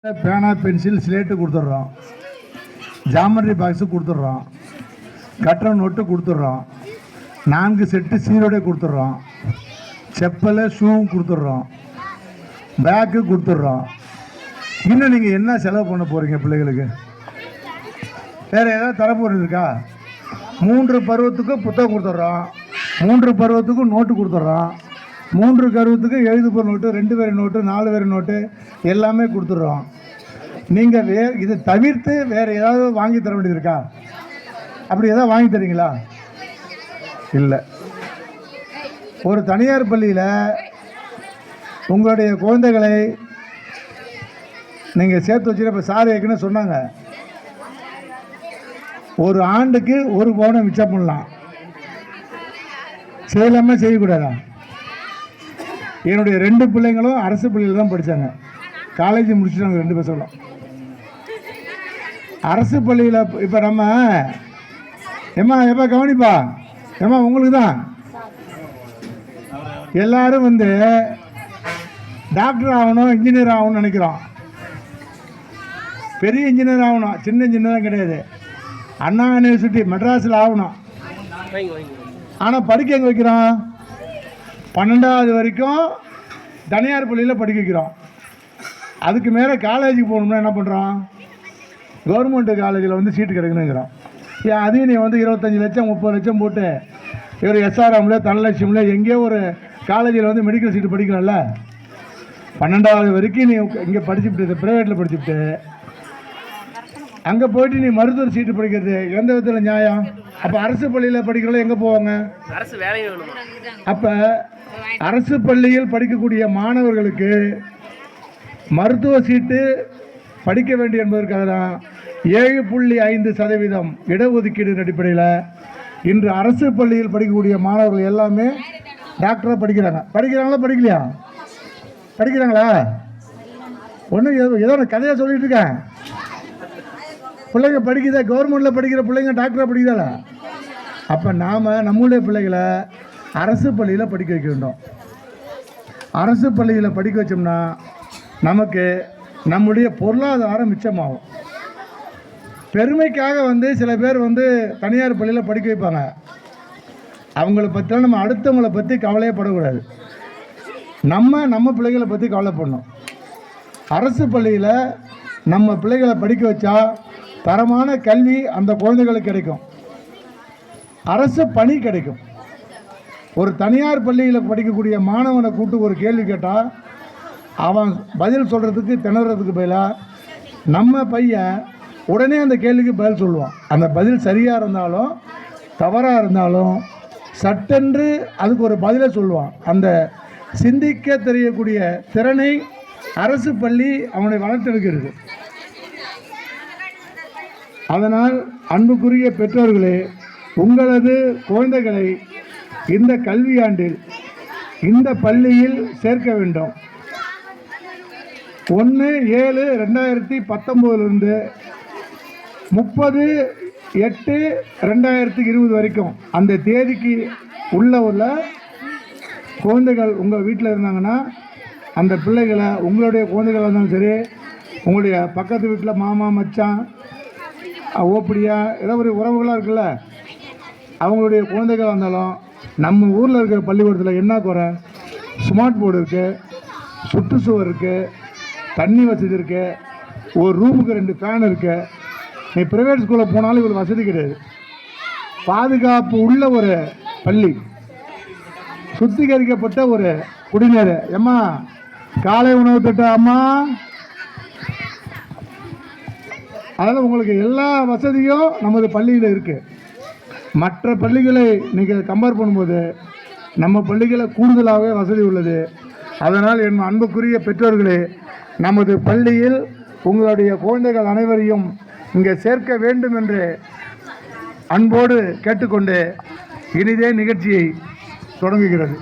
பேனா pencil slate கொடுத்துட்றோம். Geometry box கொடுத்துட்றோம். கட்டண நோட்டு கொடுத்துட்றோம். நான்கு செட்டு சீரோடே கொடுத்துட்றோம். செப்பல் ஷூவும் கொடுத்துட்றோம். பேக்கு கொடுத்துட்றோம். இன்னும் நீங்கள் என்ன செலவு பண்ண போகிறீங்க பிள்ளைகளுக்கு? வேறு ஏதாவது தரப்போகிறது இருக்கா? மூன்று பருவத்துக்கும் புத்தகம் கொடுத்துட்றோம். மூன்று பருவத்துக்கும் நோட்டு கொடுத்துட்றோம். மூன்று கருவத்துக்கு எழுது போகிற நோட்டு ரெண்டு பேர் நோட்டு நாலு பேர் நோட்டு எல்லாமே கொடுத்துட்றோம். நீங்கள் வே இதை தவிர்த்து வேறு ஏதாவது வாங்கி தர வேண்டியது இருக்கா? அப்படி ஏதாவது வாங்கி தரீங்களா? இல்லை. ஒரு தனியார் பள்ளியில் உங்களுடைய குழந்தைகளை நீங்கள் சேர்த்து வச்சுட்டு இப்போ சார் ஏற்கனவே சொன்னாங்க. ஒரு ஆண்டுக்கு ஒரு பவுனை மிச்சம் பண்ணலாம். செய்யலாமா செய்யக்கூடாதா? என்னுடைய ரெண்டு பிள்ளைங்களும் அரசு பள்ளியில் தான் படித்தாங்க காலேஜ் முடிச்சுட்டாங்க ரெண்டு பசங்களும் அரசு பள்ளியில் இப்போ நம்ம ஏம்மா எப்பா கவனிப்பா. ஏம்மா உங்களுக்கு தான் எல்லாரும் வந்து டாக்டர் ஆகணும் இன்ஜினியர் ஆகணும்னு நினைக்கிறோம். பெரிய இன்ஜினியர் ஆகணும் சின்ன இன்ஜினியரும் கிடையாது. அண்ணா யூனிவர்சிட்டி மெட்ராஸில் ஆகணும். ஆனால் படிக்க எங்கே வைக்கிறோம்? பன்னெண்டாவது வரைக்கும் தனியார் பள்ளியில் படிக்க வைக்கிறோம். அதுக்கு மேலே காலேஜுக்கு போகணும்னா என்ன பண்ணுறோம் கவர்மெண்ட் காலேஜில் வந்து சீட்டு கிடைக்கணுங்கிறோம் ஏன் அதையும் நீ வந்து இருபத்தஞ்சி லட்சம் முப்பது லட்சம் போட்டு இவர் எஸ்ஆர்எம்ல தனலட்சுமியில் எங்கேயோ ஒரு காலேஜில் வந்து மெடிக்கல் சீட்டு படிக்கலாம்ல பன்னெண்டாவது வரைக்கும் நீ இங்கே படிச்சுட்டு ப்ரைவேட்டில் படிச்சுட்டு அங்கே போயிட்டு நீ மருத்துவர் சீட்டு படிக்கிறது எந்த விதத்தில் நியாயம்? அப்போ அரசு பள்ளியில் படிக்கிறவங்க எங்கே போவாங்க? அரசு வேலை அப்போ அரசு பள்ளியில் படிக்கக்கூடிய மாணவர்களுக்கு மருத்துவ சீட்டு படிக்க வேண்டும் என்பதற்காக தான் ஏழு புள்ளி ஐந்து சதவீதம் இடஒதுக்கீடு அடிப்படையில் இன்று அரசு பள்ளியில் படிக்கக்கூடிய மாணவர்கள் எல்லாமே டாக்டராக படிக்கிறாங்க. படிக்கிறாங்களா படிக்கலையா? படிக்கிறாங்களா? ஒன்றும் ஏதோ ஏதோ கதையாக சொல்லிட்டு இருக்கேன். பிள்ளைங்க படிக்குதா? கவர்மெண்ட்டில் படிக்கிற பிள்ளைங்க டாக்டராக படிக்குதால அப்போ நாம் நம்மளுடைய பிள்ளைகளை அரசு பள்ளியில் படிக்க வைக்க வேண்டும். அரசு பள்ளியில் படிக்க வச்சோம்னா நமக்கு நம்முடைய பொருளாதாரம் மிச்சமாகும். பெருமைக்காக வந்து சில பேர் வந்து தனியார் பள்ளியில் படிக்க வைப்பாங்க. அவங்கள பற்றிலாம் நம்ம அடுத்தவங்களை பற்றி கவலையே படக்கூடாது நம்ம நம்ம பிள்ளைகளை பற்றி கவலைப்படணும். அரசு பள்ளியில் நம்ம பிள்ளைகளை படிக்க வச்சா தரமான கல்வி அந்த குழந்தைகளுக்கு கிடைக்கும். அரசு பணி கிடைக்கும். ஒரு தனியார் பள்ளியில் படிக்கக்கூடிய மாணவனை கூட்டு ஒரு கேள்வி கேட்டால் அவன் பதில் சொல்கிறதுக்கு திணறதுக்கு பதிலாக நம்ம பையன் உடனே அந்த கேள்விக்கு பதில் சொல்லுவான். அந்த பதில் சரியாக இருந்தாலும் தவறாக இருந்தாலும் சட்டென்று அதுக்கு ஒரு பதிலை சொல்லுவான். அந்த சிந்திக்க தெரியக்கூடிய திறனை அரசு பள்ளி அவனை வளர்த்தெடுக்கிறது. அதனால் அன்புக்குரிய பெற்றோர்களே உங்களது குழந்தைகளை இந்த கல்வியாண்டில் இந்த பள்ளியில் சேர்க்க வேண்டும். ஒன்று ஏழு ரெண்டாயிரத்தி பத்தொம்போதுலேருந்து முப்பது எட்டு ரெண்டாயிரத்தி இருபது வரைக்கும் அந்த தேதிக்கு உள்ள உள்ள குழந்தைகள் உங்கள் வீட்டில் இருந்தாங்கன்னா அந்த பிள்ளைகளை உங்களுடைய குழந்தைகள் இருந்தாலும் சரி உங்களுடைய பக்கத்து வீட்டில் மாமா மச்சான் ஓப்படியா? ஏதோ ஒரு உறவுகளாக இருக்குல்ல? அவங்களுடைய குழந்தைகள் வந்தாலும் நம்ம ஊரில் இருக்கிற பள்ளிக்கூடத்தில் என்ன குறை? ஸ்மார்ட் போர்டு இருக்குது சுற்றுச்சுவர் இருக்குது தண்ணி வசதி இருக்குது ஒரு ரூமுக்கு ரெண்டு ஃபேன் இருக்குது நீ ப்ரைவேட் ஸ்கூலில் போனாலும் இவ்வளோ வசதி கிடையாது. பாதுகாப்பு உள்ள ஒரு பள்ளி. சுத்திகரிக்கப்பட்ட ஒரு குடிநீர். ஏம்மா காலை உணவு திட்டம் அம்மா. அதனால் உங்களுக்கு எல்லா வசதியும் நமது பள்ளியில் இருக்குது மற்ற பள்ளிகளை நீங்கள் கம்பேர் பண்ணும்போது நம்ம பள்ளிகளில் கூடுதலாகவே வசதி உள்ளது. அதனால் என் அன்புக்குரிய பெற்றோர்களே நமது பள்ளியில் உங்களுடைய குழந்தைகள் அனைவரையும் இங்கே சேர்க்க வேண்டும் என்று அன்போடு கேட்டுக்கொண்டு இனிதே நிகழ்ச்சியை தொடங்குகிறது.